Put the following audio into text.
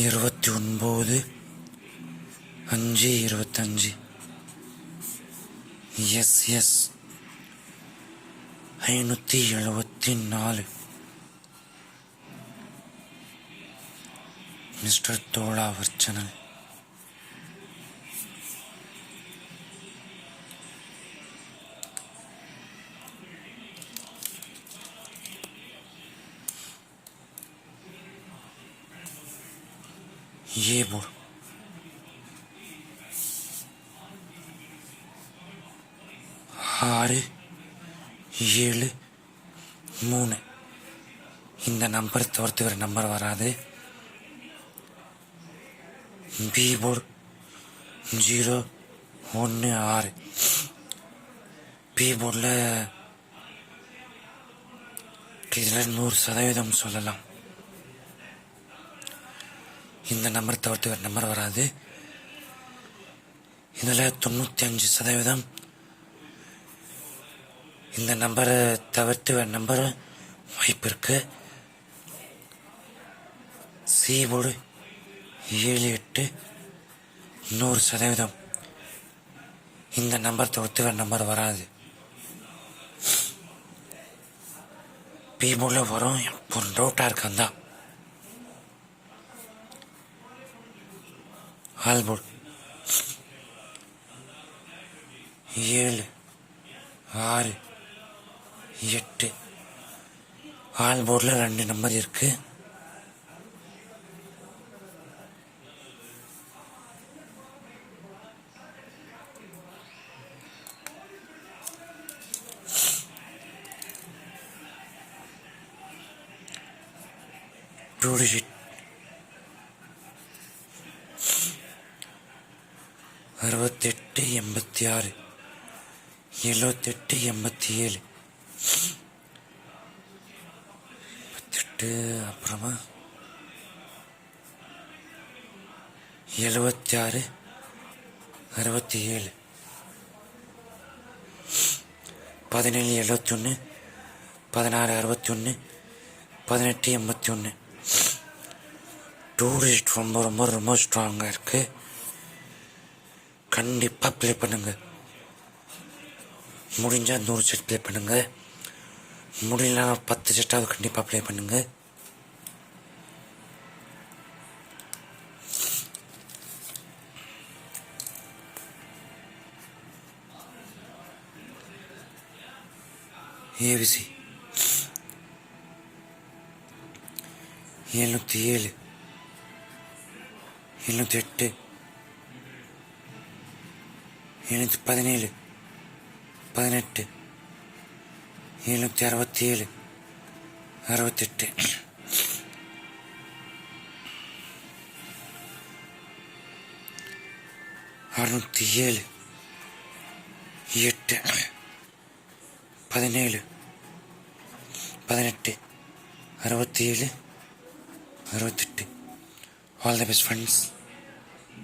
இருபத்தி ஒன்பது அஞ்சு இருபத்தஞ்சு. எஸ் எஸ் ஐநூற்றி எழுபத்தி நாலு. மிஸ்டர் தோழா சேனல் ये बोल ஆறு ஏழு மூணு இந்த நம்பர் தவிர்த்து வேறு நம்பர் வராது பி போர்டு ஜீரோ ஒன்று ஆறு பி போர்டில் இதில் நூறு சதவீதம் சொல்லலாம் இந்த நம்பர் தவிர்த்து வேறு நம்பர் வராது. இதில் தொண்ணூற்றி அஞ்சு சதவீதம். இந்த நம்பரை தவிர்த்து வேறு நம்பர் வாய்ப்பு இருக்குது சி ஏழு எட்டு நூறு சதவீதம். இந்த நம்பர் தவிர்த்து வேறு நம்பர் வராது. பீபோல வரும். ஒரு டவுட்டாக இருக்கான் ஆல்போர்டு ஏழு ஆறு எட்டு. ஆல்போர்டில் ரெண்டு நம்பர் இருக்கு. டூ டிஜிட் அறுபத்தெட்டு எண்பத்தி ஆறு எழுபத்தெட்டு எண்பத்தி ஏழு எண்பத்தெட்டு அப்புறமா? எழுபத்தி ஆறு அறுபத்தி ஏழு பதினேழு எழுபத்தி ஒன்று பதினாறு அறுபத்தி ஒன்று பதினெட்டு எண்பத்தி ஒன்று டூரிஸ்ட் ரொம்ப ரொம்ப ரொம்ப ஸ்ட்ராங்காக இருக்குது கண்டிப்பாக ப்ளே பண்ணுங்க. முடிஞ்சால் நூறு செட் ப்ளே பண்ணுங்க. முடியலனா பத்து செட்டாவது கண்டிப்பாக ப்ளே பண்ணுங்க. ஏவிசி எழுநூற்றி ஏழு. எழுநூற்றி எட்டு. எழுநூற்றி பதினேழு பதினெட்டு எழுநூற்றி அறுபத்தி ஏழு அறுபத்தெட்டு. அறுநூற்றி ஏழு எட்டு பதினேழு பதினெட்டு அறுபத்தி ஏழு அறுபத்தெட்டு. All the best friends